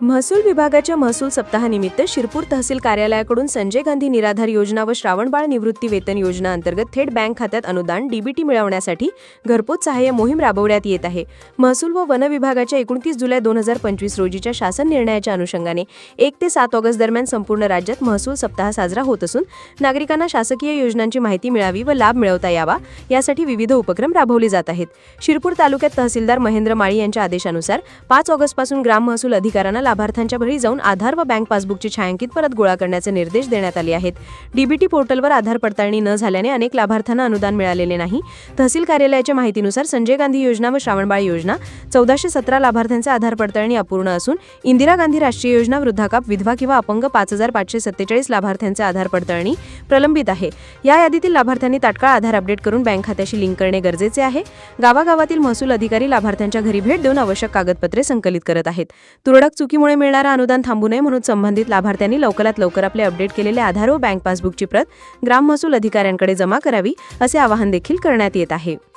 महसूल विभागाच्या महसूल सप्ताहानिमित्त शिरपूर तहसील कार्यालयाकडून संजय गांधी निराधार योजना व श्रावणबाळ निवृत्ती वेतन योजना अंतर्गत थेट बँक खात्यात अनुदान डीबीटी मिळवण्यासाठी घरपोच सहाय्य मोहीम राबवण्यात येत आहे. महसूल व वन विभागाच्या एकोणतीस जुलै दोन हजार पंचवीस रोजीच्या शासन निर्णयाच्या अनुषंगाने एक ते सात ऑगस्ट दरम्यान संपूर्ण राज्यात महसूल सप्ताह साजरा होत असून नागरिकांना शासकीय योजनांची माहिती मिळावी व लाभ मिळवता यावा यासाठी विविध उपक्रम राबवले जात आहेत. शिरपूर तालुक्यात तहसीलदार महेंद्र माळी यांच्या आदेशानुसार पाच ऑगस्टपासून ग्राम महसूल अधिकाऱ्यांना लाभार्थ्यांच्या घरी जाऊन आधार व बँक पासबुकची छायांकित परत गोळा करण्याचे निर्देश देण्यात आले आहेत. डीबीटी पोर्टलवर आधार पडताळणी न झाल्याने अनेक लाभार्थ्यांना अनुदान मिळालेले नाही. तहसील कार्यालयाच्या माहितीनुसार संजय गांधी योजना व श्रावणबाळ योजना चौदाशे सतरा लाभार्थ्यांचे आधार पडताळणी अपूर्ण असून इंदिरा गांधी राष्ट्रीय योजना वृद्धाकाप विधवा किंवा अपंग पाच हजार पाचशे सत्तेचाळीस लाभार्थ्यांचे आधार पडताळणी प्रलंबित आहे. या यादीतील लाभार्थ्यांनी तात्काळ आधार अपडेट करून बँक खात्याशी लिंक करणे गरजेचे आहे. गावागावातील महसूल अधिकारी लाभार्थ्यांच्या घरी भेट देऊन आवश्यक कागदपत्रे संकलित करत आहेत. तुरळक चुकीमुळे मिळणारं अनुदान थांबू नये म्हणून संबंधित लाभार्थ्यांनी लवकरात लवकर आपले अपडेट केलेले आधार व बँक पासबुकची प्रत ग्राम महसूल अधिकाऱ्यांकडे जमा करावी असे आवाहन देखील करण्यात येत आहे.